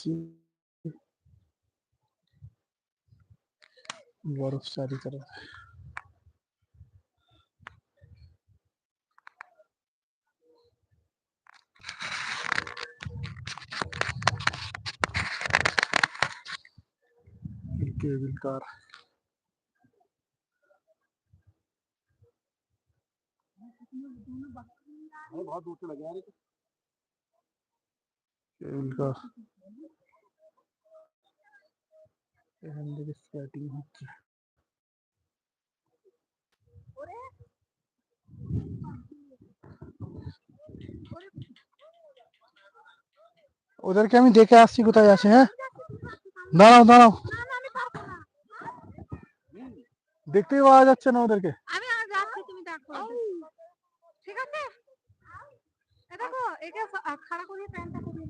सी बर्फ़ सारी तरफ़ केबल कार बहुत दूर से लगे यार এখান থেকে স্কেটিং হচ্ছে। ওদেরকে আমি দেখে আসছি কোথায় আছে হ্যাঁ? দাঁড়াও দাঁড়াও। দেখতেই পাওয়া যাচ্ছে না ওদেরকে। আমি যাচ্ছি তুমি দেখো ঠিক আছে? এ দেখো একে খাড়া করিয়ে প্যান্টটা করিয়ে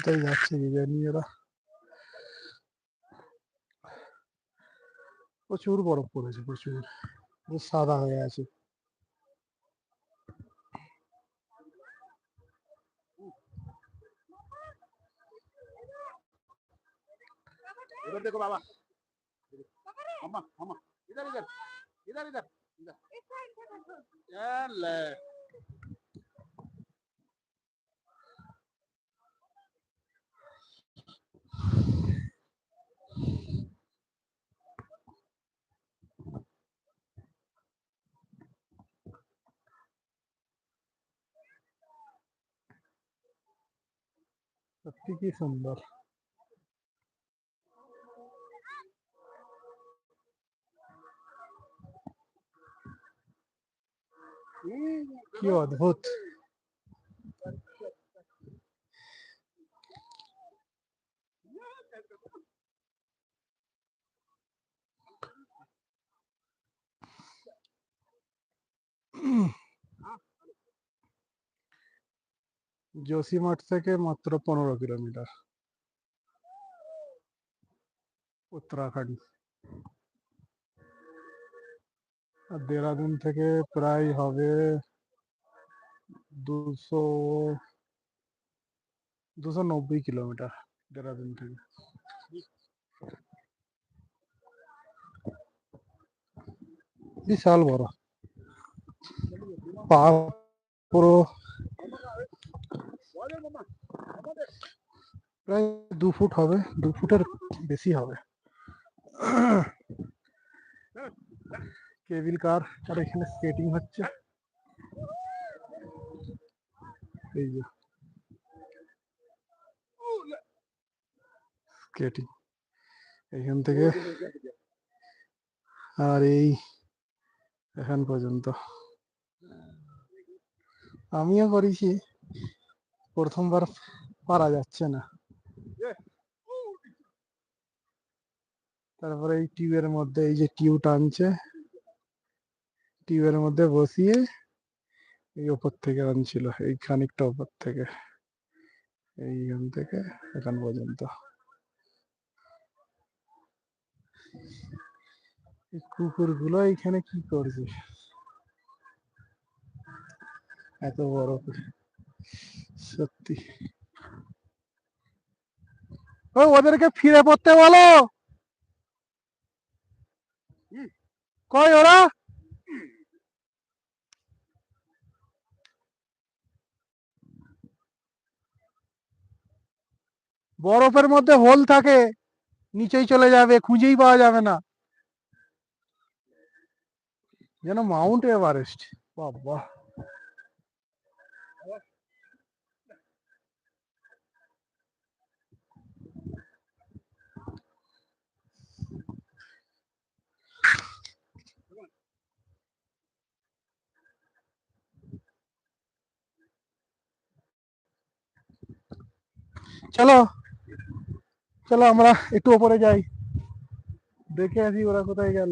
কোথায় যাচ্ছে কি জানি এরা প্রচুর বরফ পড়েছে প্রচুর পুরো সাদা হয়ে আছে इधर देखो बाबा अम्मा अम्मा इधर इधर इधर इधर इधर यार ले সত্যি কি সুন্দর? কি অদ্ভুত। জোশীমঠ থেকে মাত্র পনেরো কিলোমিটার। উত্তরাখণ্ড। আর দেরাদুন থেকে প্রায় হবে দুশো দুশো নব্বই কিলোমিটার দেরাদুন থেকে। বিশাল বড়। পা পুরো প্রায় দু ফুট হবে, দু ফুটের বেশি হবে। কেবিল কার, আর এখানে স্কেটিং হচ্ছে। এই যে। স্কেটিং এইখান থেকে আর এই এখান পর্যন্ত। আমিও করেছি। প্রথমবার পারা যাচ্ছে না। তারপরে এই টিউবের মধ্যে, এই যে টিউ টানছে টিউবের মধ্যে বসিয়ে এই ওপর থেকে আনছিল, এই খানিকটা ওপর থেকে। এইখান থেকে, এখান পর্যন্ত। কুকুরগুলো এখানে কি করছে? এত বড়। সত্যি। ও ওদেরকে ফিরে পড়তে বলো। কই ওরা? বরফের মধ্যে হোল থাকে, নিচেই চলে যাবে, খুঁজেই পাওয়া যাবে না। যেন মাউন্ট এভারেস্ট, বাবা। চলো। চলো আমরা একটু ওপরে যাই। দেখে আসি ওরা কোথায় গেল।